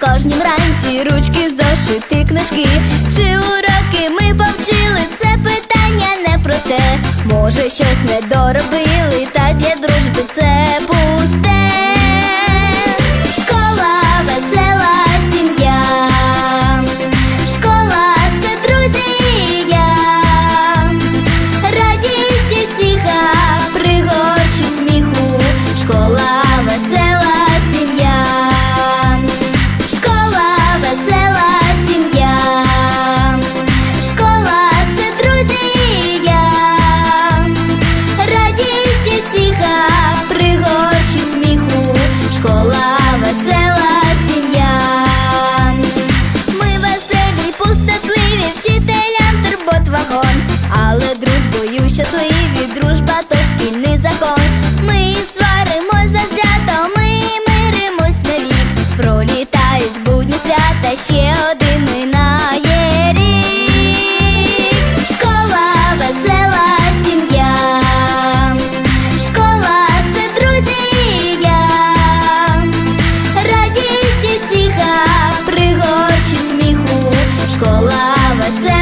кожній вранці ручки, зошити, книжки. Чи уроки ми повчили? Це питання не про те. Може, щось не доробили, та для дружби спільний закон. Ми сваримось завзято, ми миримось на вік. Пролітають будні свята ще один минає рік. Школа весела сім'я. Школа це друзі я. Радість і стіха, пригощі сміху. Школа весела.